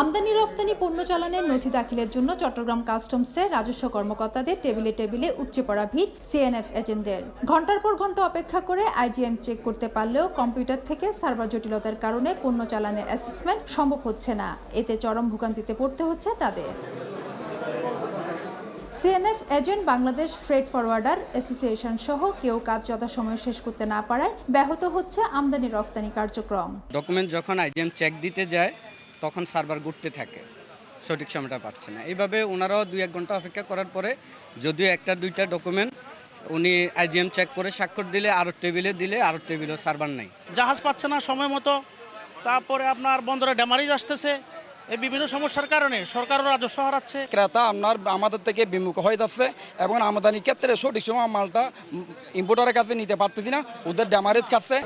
আমদানি রপ্তানি পণ্য চালানের নথি দাখিলের জন্য চট্টগ্রাম কাস্টমসে রাজস্ব কর্মকর্তাদের টেবিলে টেবিলে উপচে পড়া ভিড় সিএনএফ এজেন্টদের। ঘণ্টার পর ঘণ্টা অপেক্ষা করে আইজিএম চেক করতে পারলেও কম্পিউটার থেকে সার্ভার জটিলতার কারণে পণ্য চালানের অ্যাসেসমেন্ট সম্ভব হচ্ছে না। এতে চরম ভোগান্তিতে পড়তে হচ্ছে তাদের। CNF agent Bangladesh freight forwarder association সহ কেউ কাজ যথাসময়ে শেষ করতে না পারায় ব্যাহত হচ্ছে আমদানি রপ্তানি কার্যক্রম। ডকুমেন্ট যখন আইজিএম চেক দিতে যায় তখন সার্ভার ঘুরতে থাকে। সঠিক সময়টা পাচ্ছে না। এইভাবে ওনারাও দুই এক ঘণ্টা অপেক্ষা করার পরে যদিও একটা দুইটা ডকুমেন্ট উনি আইজিএম চেক করে স্বাক্ষর দিলে আরও টেবিলে দিলে আরও টেবিলও সার্ভার নাই। জাহাজ পাচ্ছে না সময় মতো। তারপরে আপনার বন্দরে ড্যামারিজ আসতেছে। এই বিভিন্ন সমস্যার কারণে সরকারও রাজস্ব হারাচ্ছে। ক্রেতা আপনার আমাদের থেকে বিমুখ হয়ে যাচ্ছে এবং আমদানির ক্ষেত্রে সঠিক সময় মালটা ইম্পোর্টারের কাছে নিতে পারতেছি না। ওদের ড্যামারেজ খাচ্ছে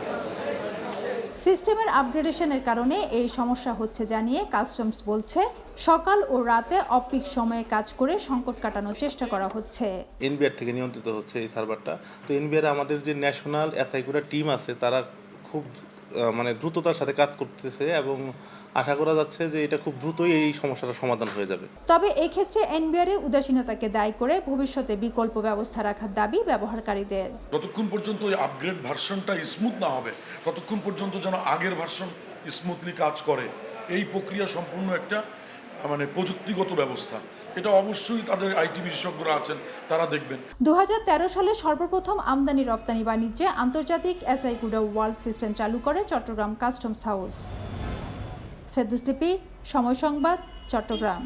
সিস্টেমের আপগ্রেডেশনের কারণে এই সমস্যা হচ্ছে জানিয়ে কাস্টমস বলছে, সকাল ও রাতে অপিক সময়ে কাজ করে সংকট কাটানোর চেষ্টা করা হচ্ছে। এনবিআর থেকে নিয়ন্ত্রিত হচ্ছে এই সার্ভারটা। তো এনবিআর আমাদের যে ন্যাশনাল এসআই টিম আছে, তারা খুব মানে দ্রুততার সাথে কাজ করতেছে এবং আশা করা যাচ্ছে যে এটা খুব দ্রুতই এই সমস্যাটা সমাধান হয়ে যাবে। তবে এক্ষেত্রে এনবিআর এর উদাসীনতাকে দায়ী করে ভবিষ্যতে বিকল্প ব্যবস্থা রাখার দাবি ব্যবহারকারীদের। যতক্ষণ পর্যন্ত ওই আপগ্রেড ভার্সনটা স্মুথ না হবে ততক্ষণ পর্যন্ত যেন আগের ভার্সন স্মুথলি কাজ করে। এই প্রক্রিয়া সম্পূর্ণ একটা মানে প্রযুক্তিগত ব্যবস্থা। এটা অবশ্যই তাদের আইটি বিশেষজ্ঞরা আছেন, তারা দেখবেন। দু হাজার তেরো সালে সর্বপ্রথম আমদানি রপ্তানি বাণিজ্যে আন্তর্জাতিক এসআই কুডা ওয়ার্ল্ড সিস্টেম চালু করে চট্টগ্রাম কাস্টমস হাউস। ফেরদুস লিপি, সময় সংবাদ, চট্টগ্রাম।